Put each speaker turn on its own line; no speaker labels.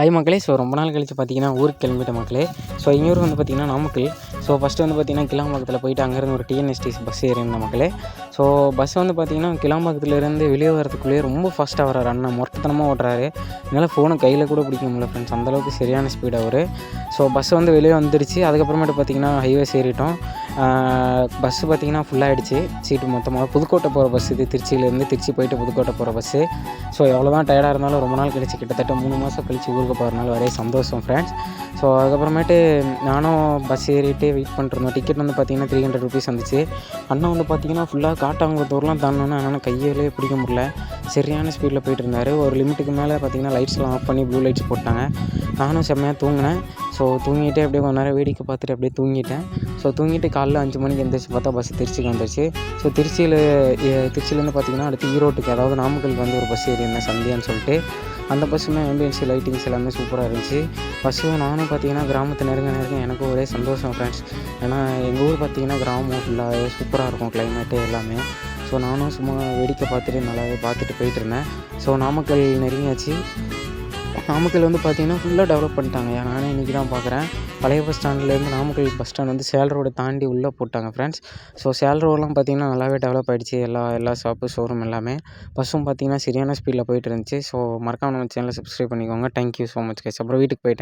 Hi மக்களே so ரொம்ப நாள் கழித்து பார்த்தீங்கன்னா ஊருக்கு கிளம்பிட்ட மக்களே. ஸோ எங்கள் ஊர் வந்து பார்த்திங்கன்னா நாமக்கல். ஸோ ஃபஸ்ட்டு வந்து பார்த்திங்கன்னா கிளாம்பாக்கத்தில் போயிட்டு அங்கேருந்து ஒரு டிஎன்எஸ்டிசி பஸ் ஏறியிருந்தேன் மக்களே. ஸோ பஸ் வந்து பார்த்திங்கன்னா கிளாம்பாக்கத்துலேருந்து வெளியே வரதுக்குள்ளேயே ரொம்ப ஃபாஸ்ட்டாக வர்றாரு அண்ணா. மொட்டத்தனமாக ஓட்டுறாரு. என்னால் ஃபோனை கையில் கூட பிடிக்க முடியல ஃப்ரெண்ட்ஸ் அந்தளவுக்கு சரியான ஸ்பீடாக அவர். ஸோ பஸ் வந்து வெளியே வந்துடுச்சு அதுக்கப்புறமேட்டு பார்த்திங்கன்னா ஹைவேஸ் ஏறிட்டோம் பஸ்ஸு பார்த்திங்கன்னா ஃபுல்லாகிடுச்சு சீட்டு மொத்தமாக புதுக்கோட்டை போகிற பஸ் இது. திருச்சியிலேருந்து திருச்சி போயிட்டு புதுக்கோட்டை போகிற பஸ்ஸு ஸோ எவ்வளோ தான் டயர்டாக இருந்தாலும் ரொம்ப நாள் கழிச்சு கிட்டத்தட்ட மூணு மாதம் கழிச்சு ஊருக்கு போகிறனால ஒரே சந்தோஷம் ஃப்ரெண்ட்ஸ் ஸோ அதுக்கப்புறமேட்டு நானும் பஸ் ஏறிட்டு வெயிட் பண்ணிட்டுருந்தோம். டிக்கெட் வந்து பார்த்திங்கன்னா த்ரீ ஹண்ட்ரட் ருபீஸ் வந்துச்சு. அண்ணன் வந்து பார்த்திங்கன்னா ஃபுல்லாக காட்டாங்குளத்தூர்லாம் தாண்டோன்னு என்னால் கையிலே பிடிக்க முடியல. சரியான ஸ்பீடில் போயிட்டு இருந்தார் ஒரு லிமிட்டுக்கு மேலே பார்த்திங்கன்னா லைட்ஸ்லாம் ஆஃப் பண்ணி ப்ளூ லைட்ஸ் போட்டாங்க. நானும் செம்மையாக தூங்கினேன். ஸோ தூங்கிட்டே அப்படியே கொஞ்ச நேரம் வேடிக்கை பார்த்துட்டு அப்படியே தூங்கிட்டேன். ஸோ தூங்கிட்டு காலைல அஞ்சு மணிக்கு எந்திரிச்சு பார்த்தா பஸ் திருச்சிக்கு வந்துருச்சு. ஸோ திருச்சியில் திருச்சியிலேருந்து பார்த்திங்கன்னா அடுத்து ஈரோட்டுக்கு அதாவது நாமக்கலுக்கு வந்து ஒரு பஸ் ஏறியிருந்தேன் சந்தியான்னு சொல்லிட்டு. அந்த பஸ்ஸுமே ஆம்பியன்ஸு லைட்டிங்ஸ் எல்லாமே சூப்பராக இருந்துச்சு. பஸ்ஸும் நானும் பார்த்தீங்கன்னா கிராமத்தை நெருங்க நெருங்க எனக்கும் ஒரே சந்தோஷம் ஃப்ரெண்ட்ஸ் ஏன்னா எங்கள் ஊர் பார்த்தீங்கன்னா கிராமம் ஃபுல்லாக சூப்பராக இருக்கும் கிளைமேட்டு எல்லாமே. ஸோ நானும் சும்மா வேடிக்கை பார்த்துட்டு நல்லாவே பார்த்துட்டு போயிட்டு இருந்தேன். ஸோ நாமக்கல் நெருங்கியாச்சு. நாமக்கல் வந்து பார்த்திங்கன்னா ஃபுல்லாக டெவலப் பண்ணிட்டாங்க. நானே இன்றைக்கி தான் பார்க்குறேன் பழைய பஸ் ஸ்டாண்ட்லேருந்து நாமக்கல் பஸ் ஸ்டாண்ட் வந்து சேல் ரோடு தாண்டி உள்ளே போட்டாங்க ஃப்ரெண்ட்ஸ் ஸோ சேல் ரோடெலாம் பார்த்திங்கன்னா நல்லாவே டெவலப் ஆகிடுச்சு எல்லா எல்லா ஷாப்பு ஷோரூம் எல்லாமே. பஸ்ஸும் பார்த்திங்கன்னா சரியான ஸ்பீடில் போயிட்டு இருந்துச்சு. ஸோ மறக்காம நம்ம சேனலை சப்ஸ்கிரைப் பண்ணிக்கோங்க. தேங்க்யூ ஸோ மச் கைஸ் அப்புறம் வீட்டுக்கு போயிட்டேன்